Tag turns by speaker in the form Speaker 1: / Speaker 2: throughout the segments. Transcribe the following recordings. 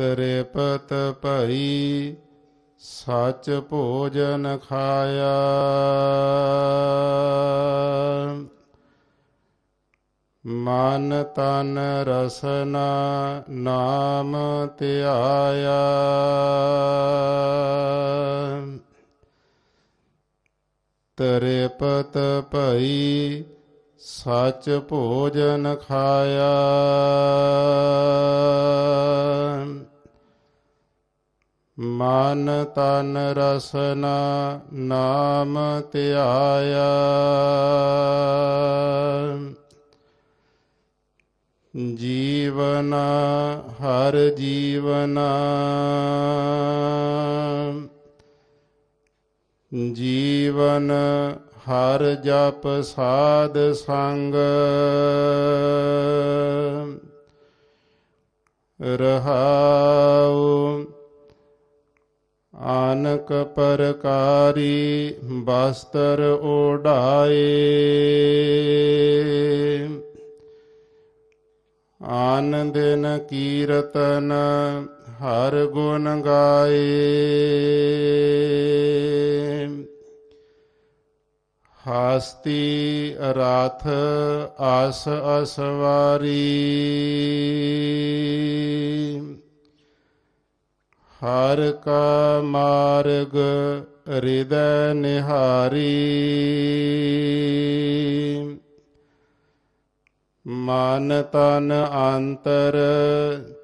Speaker 1: ਤ੍ਰਿਪਤ ਭਈ ਸਚ ਭੋਜਨ ਖਾਇਆ। ਮਨ ਤਨ ਰਸਨਾ ਨਾਮ ਧਿਆਇਆ। ਤ੍ਰਿਪਤ ਭਈ ਸਚ ਭੋਜਨ ਖਾਇਆ। ਮਨ ਤਨ ਰਸਨਾ ਨਾਮ ਧਿਆਇਆ। ਜੀਵਨ ਹਰ ਜੀਵਨ। ਜੀਵਨ ਹਰ ਜਪ ਸਾਧ ਸੰਗ। ਰਹਾਉ ਆਨਕ ਪਰਕਾਰੀ ਬਸਤਰ ਓਢਾਏ ਆਨ ਦਿਨ ਕੀਰਤਨ ਹਰ ਗੁਣ ਗਾਏ। ਹਸਤੀ ਰਾਥ ਆਸ ਅਸਵਾਰੀ। ਹਰ ਕਾ ਮਾਰਗ ਹਿਰਦੈ ਨਿਹਾਰੀ। ਮਨ ਤਨ ਅੰਤਰ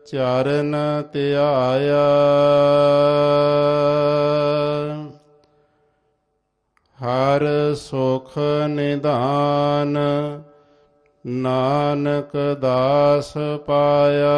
Speaker 1: ਚਰਨ ਧਿਆਇਆ। ਹਰ ਸੁਖ ਨਿਧਾਨ ਨਾਨਕ ਦਾਸ ਪਾਇਆ।